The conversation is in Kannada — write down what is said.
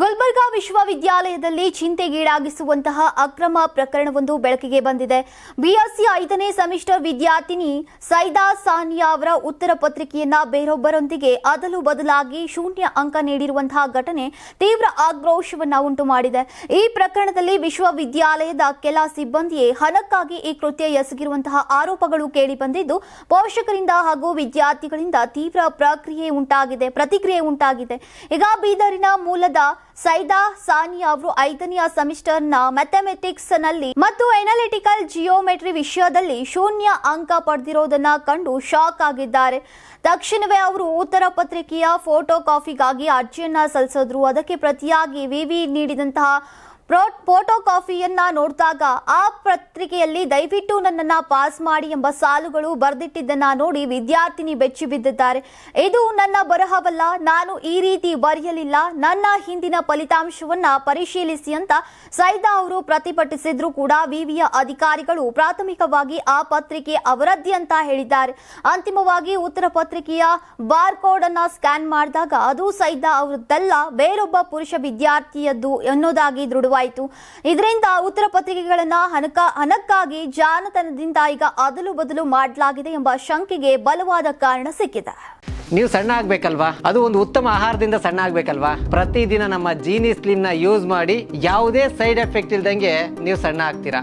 ಗುಲ್ಬರ್ಗಾ ವಿಶ್ವವಿದ್ಯಾಲಯದಲ್ಲಿ ಚಿಂತೆಗೀಡಾಗಿಸುವಂತಹ ಅಕ್ರಮ ಪ್ರಕರಣವೊಂದು ಬೆಳಕಿಗೆ ಬಂದಿದೆ. ಬಿಎಸ್ಸಿ ಐದನೇ ಸೆಮಿಸ್ಟರ್ ವಿದ್ಯಾರ್ಥಿನಿ ಸೈದಾ ಸಾನಿಯಾ ಅವರ ಉತ್ತರ ಪತ್ರಿಕೆಯನ್ನ ಬೇರೊಬ್ಬರೊಂದಿಗೆ ಅದಲು ಬದಲಾಗಿ ಶೂನ್ಯ ಅಂಕ ನೀಡಿರುವಂತಹ ಘಟನೆ ತೀವ್ರ ಆಕ್ರೋಶವನ್ನ ಉಂಟು ಮಾಡಿದೆ. ಈ ಪ್ರಕರಣದಲ್ಲಿ ವಿಶ್ವವಿದ್ಯಾಲಯದ ಕೆಲ ಸಿಬ್ಬಂದಿಯೇ ಹಣಕ್ಕಾಗಿ ಈ ಕೃತ್ಯ ಎಸಗಿರುವಂತಹ ಆರೋಪಗಳು ಕೇಳಿಬಂದಿದ್ದು ಪೋಷಕರಿಂದ ಹಾಗೂ ವಿದ್ಯಾರ್ಥಿಗಳಿಂದ ತೀವ್ರ ಪ್ರಕ್ರಿಯೆ ಉಂಟಾಗಿದೆ, ಪ್ರತಿಕ್ರಿಯೆ ಉಂಟಾಗಿದೆ. ಈಗ ಬೀದರಿನ ಮೂಲದ ಸೈದಾ ಸಾನಿಯಾ ಅವರು ಐದನೆಯ ಸೆಮಿಸ್ಟರ್ನ ಮ್ಯಾಥಮೆಟಿಕ್ಸ್ನಲ್ಲಿ ಮತ್ತು ಎನಾಲಿಟಿಕಲ್ ಜಿಯೋಮೆಟ್ರಿ ವಿಷಯದಲ್ಲಿ ಶೂನ್ಯ ಅಂಕ ಪಡೆದಿರೋದನ್ನ ಕಂಡು ಶಾಕ್ ಆಗಿದ್ದಾರೆ. ತಕ್ಷಣವೇ ಅವರು ಉತ್ತರ ಪತ್ರಿಕೆಯ ಫೋಟೋ ಕಾಫಿಗಾಗಿ ಅರ್ಜಿಯನ್ನ ಸಲ್ಲಿಸಿದ್ರು. ಅದಕ್ಕೆ ಪ್ರತಿಯಾಗಿ ವಿವಿ ನೀಡಿದಂತಹ ಫೋಟೋ ಕಾಫಿಯನ್ನ ನೋಡಿದಾಗ ಆ ಪತ್ರಿಕೆಯಲ್ಲಿ ದಯವಿಟ್ಟು ನನ್ನನ್ನ ಪಾಸ್ ಮಾಡಿ ಎಂಬ ಸಾಲುಗಳು ಬರೆದಿಟ್ಟಿದ್ದನ್ನ ನೋಡಿ ವಿದ್ಯಾರ್ಥಿನಿ ಬೆಚ್ಚಿ ಬಿದ್ದಿದ್ದಾರೆ. ಇದು ನನ್ನ ಬರಹವಲ್ಲ. ನಾನು ಈ ರೀತಿ ಬರೆಯಲಿಲ್ಲ. ನನ್ನ ಹಿಂದಿನ ಫಲಿತಾಂಶವನ್ನ ಪರಿಶೀಲಿಸಿ ಅಂತ ಸೈದಾ ಅವರು ಪ್ರತಿಭಟಿಸಿದ್ರು ಕೂಡ ವಿವಿಯ ಅಧಿಕಾರಿಗಳು ಪ್ರಾಥಮಿಕವಾಗಿ ಆ ಪತ್ರಿಕೆ ಅವರದ್ದೇ ಅಂತ ಹೇಳಿದ್ದಾರೆ. ಅಂತಿಮವಾಗಿ ಉತ್ತರ ಪತ್ರಿಕೆಯ ಬಾರ್ ಕೋಡ್ ಅನ್ನ ಸ್ಕ್ಯಾನ್ ಮಾಡಿದಾಗ ಅದು ಸೈದಾ ಅವರದ್ದಲ್ಲ, ಬೇರೊಬ್ಬ ಪುರುಷ ವಿದ್ಯಾರ್ಥಿಯದ್ದು ಎನ್ನುವುದಾಗಿ ದೃಢವಾಯಿತು ಇದರಿಂದ ಉತ್ತರ ಪತ್ರಿಕೆಗಳನ್ನ ಹಣಕ, ಹಣಕ್ಕಾಗಿ ಜಾನತನದಿಂದ ಈಗ ಅದಲು ಬದಲು ಮಾಡಲಾಗಿದೆ ಎಂಬ ಶಂಕೆಗೆ ಬಲವಾದ ಕಾರಣ ಸಿಕ್ಕಿದೆ. ನೀವು ಸಣ್ಣ ಆಗ್ಬೇಕಲ್ವಾ? ಅದು ಒಂದು ಉತ್ತಮ ಆಹಾರದಿಂದ ಸಣ್ಣ ಆಗ್ಬೇಕಲ್ವಾ? ಪ್ರತಿದಿನ ನಮ್ಮ ಜೀನಿ ಸ್ಲಿಮ್ನ ಯೂಸ್ ಮಾಡಿ ಯಾವುದೇ ಸೈಡ್ ಎಫೆಕ್ಟ್ ಇಲ್ದಂಗೆ ನೀವು ಸಣ್ಣ ಆಗ್ತೀರಾ?